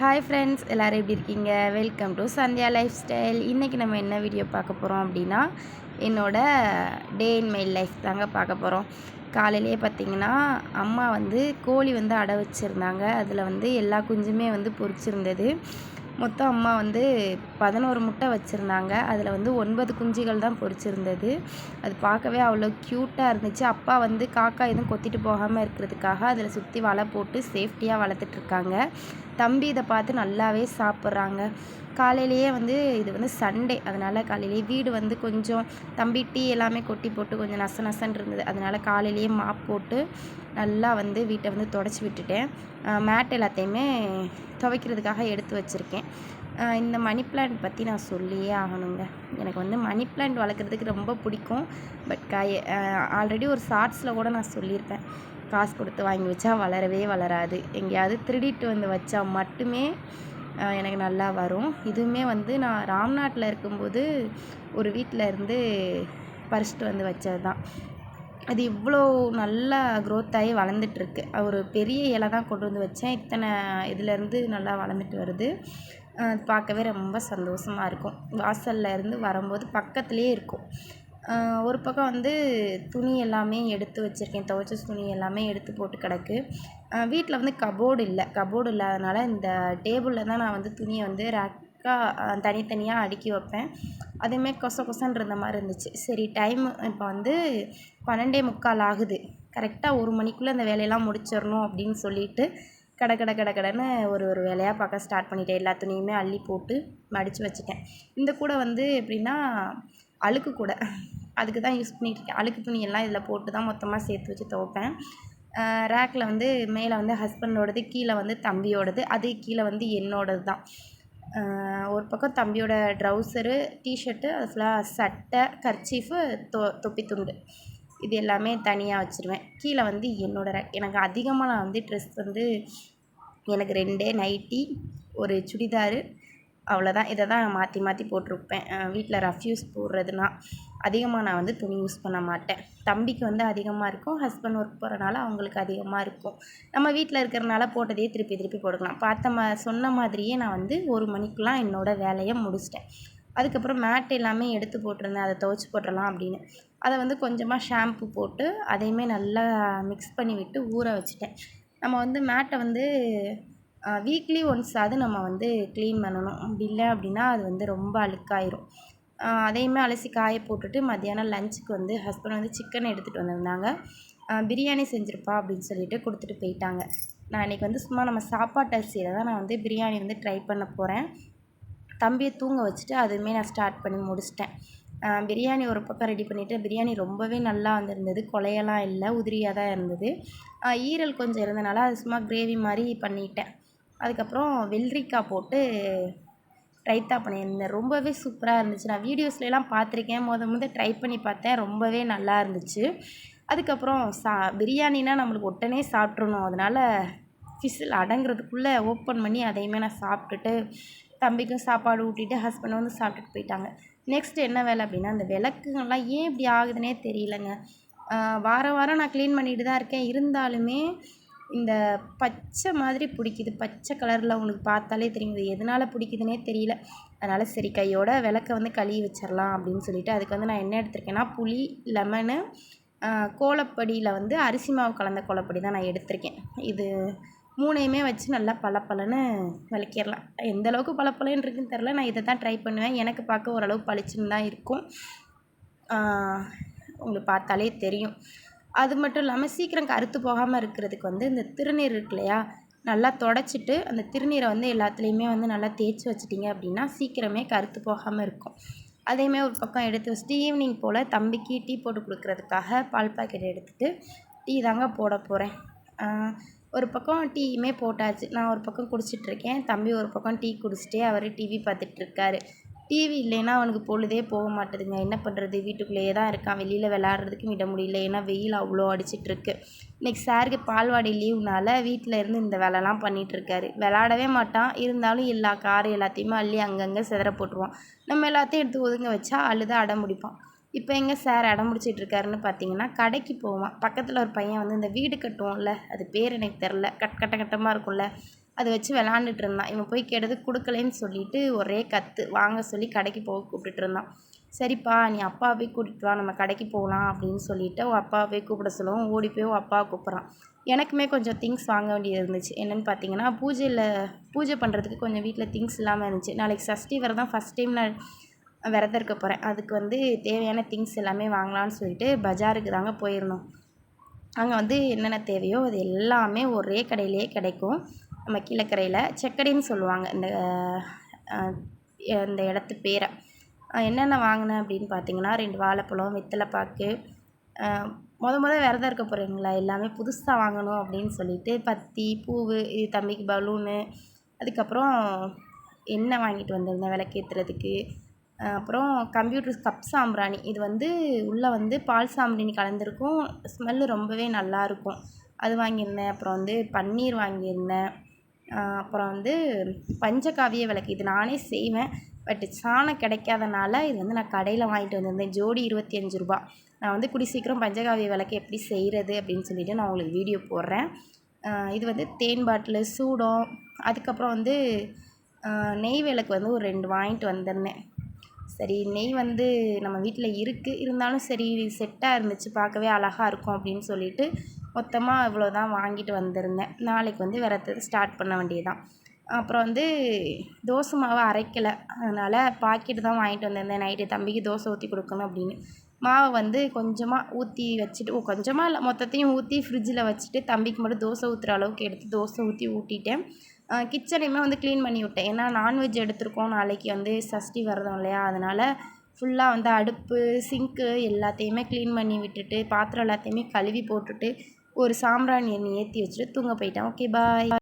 Hi friends எல்லோரும் எப்படி இருக்கீங்க? Welcome to Sandhya lifestyle இன்றைக்கி நம்ம என்ன வீடியோ பார்க்க போகிறோம் அப்படின்னா என்னோடய டே இன் மை லைஃப் தாங்க பார்க்க போகிறோம் காலையிலேயே பார்த்தீங்கன்னா அம்மா வந்து கோழி வந்து அடை வச்சுருந்தாங்க. அதில் வந்து எல்லா குஞ்சுமே வந்து பொறிச்சிருந்தது மொத்தம் அம்மா வந்து பதினோரு முட்டை வச்சுருந்தாங்க. அதில் வந்து ஒன்பது குஞ்சுகள் தான் பொரிச்சிருந்தது. அது பார்க்கவே அவ்வளோ க்யூட்டாக இருந்துச்சு. அப்பா வந்து காக்கா எதுவும் கொத்திட்டு போகாமல் இருக்கிறதுக்காக அதில் சுற்றி வலை போட்டு சேஃப்டியாக வளர்த்துட்ருக்காங்க தம்பி இதை பார்த்து நல்லாவே சாப்பிட்றாங்க. காலையிலேயே வந்து இது வந்து சண்டே. அதனால் காலையிலேயே வீடு வந்து கொஞ்சம் தம்பி டீ எல்லாமே கொட்டி போட்டு கொஞ்சம் நச நசன் இருந்தது. அதனால் காலையிலேயே மாப் போட்டு நல்லா வந்து வீட்டை வந்து தொடச்சி விட்டுட்டேன். மேட் எல்லாத்தையுமே துவைக்கிறதுக்காக எடுத்து வச்சுருக்கேன். இந்த மணி பிளான்ட் பற்றி நான் சொல்லியே ஆகணுங்க. எனக்கு வந்து மணி பிளான்ட் வளர்க்குறதுக்கு ரொம்ப பிடிக்கும். பட் காய ஆல்ரெடி ஒரு ஷார்ட்ஸில் கூட நான் சொல்லியிருப்பேன். காசு கொடுத்து வாங்கி வச்சா வளரவே வளராது. எங்கேயாவது திருடிட்டு வந்து வச்சா மட்டுமே எனக்கு நல்லா வரும். இதுவுமே வந்து நான் ராம்நாட்டில் இருக்கும்போது ஒரு வீட்டில் இருந்து பறிச்சிட்டு வந்து வச்சது தான். அது இவ்வளோ நல்லா க்ரோத் ஆகி வளர்ந்துட்டுருக்கு. ஒரு பெரிய இலை தான் கொண்டு வந்து வச்சேன். இத்தனை இதுலேருந்து நல்லா வளர்ந்துட்டு வருது. அது பார்க்கவே ரொம்ப சந்தோஷமாக இருக்கும். வாசலில் இருந்து வரும்போது பக்கத்துலேயே இருக்கும். ஒரு பக்கம் வந்து துணி எல்லாமே எடுத்து வச்சுருக்கேன். துவைச்ச துணி எல்லாமே எடுத்து போட்டு கிடக்கு. வீட்டில் வந்து கபோர்டு இல்லை. கபோர்டு இல்லாதனால இந்த டேபிளில் தான் நான் வந்து துணியை வந்து ரேக்காக தனித்தனியாக அடுக்கி வைப்பேன். அதுவுமே கொச கொசன் இருந்த மாதிரி இருந்துச்சு. சரி டைம் இப்போ வந்து பன்னெண்டே முக்கால் ஆகுது. கரெக்டாக ஒரு மணிக்குள்ளே அந்த வேலையெல்லாம் முடிச்சிடணும் அப்படின்னு சொல்லிட்டு கட கட கட கடன்னு ஒரு ஒரு வேலையாக பார்க்க ஸ்டார்ட் பண்ணிட்டேன். எல்லா துணியுமே அள்ளி போட்டு மடித்து வச்சுட்டேன். இந்த கூட வந்து எப்படின்னா அழுக்கு கூட. அதுக்கு தான் யூஸ் பண்ணிகிட்ருக்கேன் அழுக்கு துணியெல்லாம் இதில் போட்டு தான் மொத்தமாக சேர்த்து வச்சு துவைப்பேன். ரேக்கில் வந்து மேலே வந்து ஹஸ்பண்டோடது கீழே வந்து தம்பியோடது அது கீழே வந்து என்னோடது தான். ஒரு பக்கம் தம்பியோட ட்ரௌசரு டிஷர்ட்டு அது ஃபுல்லாக சட்டை கர்ச்சீஃபு தொ தொப்பி துண்டு. இது எல்லாமே தனியாக வச்சுருவேன். கீழே வந்து என்னோட ரேக் எனக்கு அதிகமாக நான் வந்து ட்ரெஸ் வந்து எனக்கு ரெண்டே நைட்டி ஒரு சுடிதாரு அவ்வளோதான் இதை தான் மாற்றி மாற்றி போட்டிருப்பேன். வீட்டில் ரஃப்யூஸ் போடுறதுனா அதிகமாக நான் வந்து துணி யூஸ் பண்ண மாட்டேன். தம்பிக்கு வந்து அதிகமாக இருக்கும். ஹஸ்பண்ட் ஒர்க் போகிறனால அவங்களுக்கு அதிகமாக இருக்கும். நம்ம வீட்டில் இருக்கிறனால போட்டதையே திருப்பி திருப்பி போட்டுக்கலாம். பார்த்த மா சொன்ன மாதிரியே நான் வந்து ஒரு மணிக்கெலாம் என்னோடய வேலையை முடிச்சிட்டேன். அதுக்கப்புறம் மேட் எல்லாமே எடுத்து போட்டிருந்தேன். அதை துவச்சி போட்டுடலாம் அப்படின்னு. அதை வந்து கொஞ்சமாக ஷாம்பு போட்டு அதையுமே நல்லா மிக்ஸ் பண்ணி விட்டு ஊற வச்சுட்டேன். நம்ம வந்து மேட்டை வந்து வீக்லி ஒன்ஸாவது நம்ம வந்து க்ளீன் பண்ணணும். அப்படி இல்லை அப்படின்னா அது வந்து ரொம்ப அழுக்காயிரும். அதையுமே அலசி காய போட்டுட்டு மத்தியானம் லஞ்சுக்கு வந்து ஹஸ்பண்ட் வந்து சிக்கன் எடுத்துகிட்டு வந்திருந்தாங்க. பிரியாணி செஞ்சுருப்பா அப்படின்னு சொல்லிட்டு கொடுத்துட்டு போயிட்டாங்க. நான் இன்றைக்கி வந்து சும்மா நம்ம சாப்பாட்டு அரிசியில் தான் நான் வந்து பிரியாணி வந்து ட்ரை பண்ண போகிறேன் தம்பியை தூங்க வச்சுட்டு அதுவுமே நான் ஸ்டார்ட் பண்ணி முடிச்சிட்டேன். பிரியாணி ஒரு பக்கம் ரெடி பண்ணிவிட்டு பிரியாணி ரொம்பவே நல்லா வந்திருந்தது. கொலையெல்லாம் இல்லை உதிரியாக தான் இருந்தது. ஈரல் கொஞ்சம் இருந்தனால அது சும்மா கிரேவி மாதிரி பண்ணிட்டேன். அதுக்கப்புறம் வெள்ளரிக்காய் போட்டு ரைத்தா பண்ணியிருந்தேன். ரொம்பவே சூப்பராக இருந்துச்சு. நான் வீடியோஸ்லாம் பார்த்துருக்கேன். முத முத ட்ரை பண்ணி பார்த்தேன். ரொம்பவே நல்லா இருந்துச்சு. அதுக்கப்புறம் சா பிரியாணினா நம்மளுக்கு உடனே சாப்பிட்றணும் அதனால் ஃபிஷ்ஷில் அடங்குறதுக்குள்ளே ஓப்பன் பண்ணி அதையுமே நான் சாப்பிட்டுட்டு தம்பிக்கும் சாப்பாடு ஊட்டிட்டு ஹஸ்பண்ட் வந்து சாப்பிட்டுட்டு போயிட்டாங்க. நெக்ஸ்ட் என்ன வேலை அப்படின்னா அந்த விளக்குங்கள்லாம் ஏன் இப்படி ஆகுதுன்னே தெரியலங்க. வாரம் வாரம் நான் க்ளீன் பண்ணிட்டு தான் இருக்கேன். இருந்தாலுமே இந்த பச்சை மாதிரி பிடிக்குது. பச்சை கலரில் உங்களுக்கு பார்த்தாலே தெரியும் இது எதனால் பிடிக்குதுனே தெரியல. அதனால் சரி கையோட விளக்க வந்து கழுவி வச்சிடலாம் அப்படின்னு சொல்லிட்டு அதுக்கு வந்து நான் என்ன எடுத்திருக்கேன்னா புளி லெமனு கோலப்பொடியில் வந்து அரிசி மாவு கலந்த கோலப்பொடி தான் நான் எடுத்திருக்கேன். இது மூணையுமே வச்சு நல்லா பளபளன்னு விளக்கிடலாம் எந்த அளவுக்கு பளபளன்னு இருக்குன்னு தெரில நான் இதை தான் ட்ரை பண்ணுவேன். எனக்கு பார்க்க ஓரளவு பளிச்சுன்னு தான் இருக்கும். உங்களுக்கு பார்த்தாலே தெரியும். அது மட்டும் இல்லாமல் சீக்கிரம் கருத்து போகாமல் இருக்கிறதுக்கு வந்து இந்த திருநீர் இருக்கு இல்லையா? நல்லா தொடச்சிட்டு அந்த திருநீரை வந்து எல்லாத்துலேயுமே வந்து நல்லா தேய்ச்சி வச்சிட்டிங்க அப்படின்னா சீக்கிரமே கருத்து போகாமல் இருக்கும். அதையுமே ஒரு பக்கம் எடுத்து வச்சுட்டு ஈவினிங் போல் தம்பிக்கு டீ போட்டு கொடுக்குறதுக்காக பால் பாக்கெட் எடுத்துகிட்டு டீ தாங்க போட போகிறேன் ஒரு பக்கம் டீயுமே போட்டாச்சு. நான் ஒரு பக்கம் குடிச்சிட்ருக்கேன் தம்பி ஒரு பக்கம் டீ குடிச்சிட்டே அவர் டிவி பார்த்துட்ருக்காரு டிவி இல்லைன்னா அவனுக்கு பொழுதே போக மாட்டேதுங்க. என்ன பண்ணுறது வீட்டுக்குள்ளேயே தான் இருக்கான். வெளியில் விளாட்றதுக்கும் விட முடியல. ஏன்னா வெயில் அவ்வளோ அடிச்சிட்ருக்கு. இன்றைக்கி சாருக்கு பால்வாடி லீவுனால வீட்டில் இருந்து இந்த வேலைலாம் பண்ணிகிட்ருக்காரு விளாடவே மாட்டான். இருந்தாலும் எல்லா கார் எல்லாத்தையுமே அள்ளி அங்கங்கே சிதற போட்டுருவான். நம்ம எல்லாத்தையும் எடுத்து ஒதுங்க வச்சா அழுத அடம் முடிப்பான் இப்போ எங்கே சார் அடம் முடிச்சிட்ருக்காருன்னு பார்த்தீங்கன்னா கடைக்கு போவான். பக்கத்தில் ஒரு பையன் வந்து இந்த வீடு கட்டுவோம்ல. அது பேர் எனக்கு தெரில. கட் கட்ட கட்டமாக இருக்கும்ல. அதை வச்சு விளாண்டுட்டு இருந்தான். இவன் போய் கேட்டது கொடுக்கலன்னு சொல்லிட்டு ஒரே கற்று வாங்க சொல்லி கடைக்கு போக கூப்பிட்டுட்டு இருந்தான். சரிப்பா நீ அப்பாவே போய் கூட்டிகிட்டு வா நம்ம கடைக்கு போகலாம் அப்படின்னு சொல்லிட்டு உன் அப்பாவே கூப்பிட சொல்லவும் ஓடி போய் உன் அப்பாவை கூப்பிட்றான். எனக்குமே கொஞ்சம் திங்ஸ் வாங்க வேண்டியது இருந்துச்சு. என்னென்னு பார்த்தீங்கன்னா பூஜையில் பூஜை பண்ணுறதுக்கு கொஞ்சம் வீட்டில் திங்ஸ் இல்லாமல் இருந்துச்சு. நாளைக்கு சஷ்டி தான் ஃபஸ்ட் டைம் நான் விரதம் இருக்க போகிறேன் அதுக்கு வந்து தேவையான திங்ஸ் எல்லாமே வாங்கலாம்னு சொல்லிட்டு பஜாருக்கு தாங்க போயிருந்தோம். அங்கே வந்து என்னென்ன தேவையோ அது எல்லாமே ஒரே கடையிலே கிடைக்கும். நம்ம கீழக்கரையில் செக்கடைன்னு சொல்லுவாங்க. இந்த இந்த இடத்து பேரை. என்னென்ன வாங்கினேன் அப்படின்னு பார்த்தீங்கன்னா ரெண்டு வாழைப்பழம் வெத்தலைப்பாக்கு முத முத விரதம் இருக்க போகிறீங்களா எல்லாமே புதுசாக வாங்கணும் அப்படின்னு சொல்லிட்டு பத்தி பூவு இது தம்பிக்கு பலூனு அதுக்கப்புறம் எண்ணெய் வாங்கிட்டு வந்திருந்தேன் விளக்கேற்றுறதுக்கு அப்புறம் கம்ப்யூட்டர் கப் சாம்பிராணி. இது வந்து உள்ளே வந்து பால் சாம்பிராணி கலந்துருக்கும். ஸ்மெல்லு ரொம்பவே நல்லாயிருக்கும் அது வாங்கியிருந்தேன். அப்புறம் வந்து பன்னீர் வாங்கியிருந்தேன். அப்புறம் வந்து பஞ்சகாவிய விளக்கு. இது நானே செய்வேன். பட் சாணம் கிடைக்காதனால இது வந்து நான் கடையில் வாங்கிட்டு வந்திருந்தேன். ஜோடி இருபத்தி அஞ்சு ரூபா. நான் வந்து குடி சீக்கிரம் பஞ்சகாவிய விளக்கு எப்படி செய்கிறது அப்படின்னு சொல்லிட்டு நான் உங்களுக்கு வீடியோ போடுறேன். இது வந்து தேன் பாட்டில் சூடம். அதுக்கப்புறம் வந்து நெய் விளக்கு வந்து ஒரு ரெண்டு வாங்கிட்டு வந்திருந்தேன். சரி நெய் வந்து நம்ம வீட்டில் இருக்குது இருந்தாலும் சரி செட்டாக இருந்துச்சு. பார்க்கவே அழகாக இருக்கும் அப்படின்னு சொல்லிட்டு மொத்தமாக இவ்வளோ தான் வாங்கிட்டு வந்திருந்தேன். நாளைக்கு வந்து விரதத்தை ஸ்டார்ட் பண்ண வேண்டியதுதான். அப்புறம் வந்து தோசை மாவு அரைக்கலை. அதனால் பாக்கெட்டு தான் வாங்கிட்டு வந்திருந்தேன். நைட்டு தம்பிக்கு தோசை ஊற்றி கொடுக்கணும் அப்படின்னு. மாவை வந்து கொஞ்சமாக ஊற்றி வச்சுட்டு ஓ கொஞ்சமாக இல்லை மொத்தத்தையும் ஊற்றி ஃப்ரிட்ஜில் வச்சுட்டு தம்பிக்கு மட்டும் தோசை ஊற்றுற அளவுக்கு எடுத்து தோசை ஊற்றி ஊட்டிட்டேன். கிச்சனையுமே வந்து க்ளீன் பண்ணி விட்டேன். ஏன்னா நான்வெஜ் எடுத்திருக்கோம். நாளைக்கு வந்து சஷ்டி விரதம் இல்லையா? அதனால் ஃபுல்லாக வந்து அடுப்பு சிங்க்கு எல்லாத்தையுமே க்ளீன் பண்ணி விட்டுட்டு பாத்திரம் எல்லாத்தையுமே கழுவி போட்டுட்டு ஒரு சாம்பிராணி எண்ணெய் ஏற்றி வச்சுட்டு தூங்க போயிட்டேன். Okay bye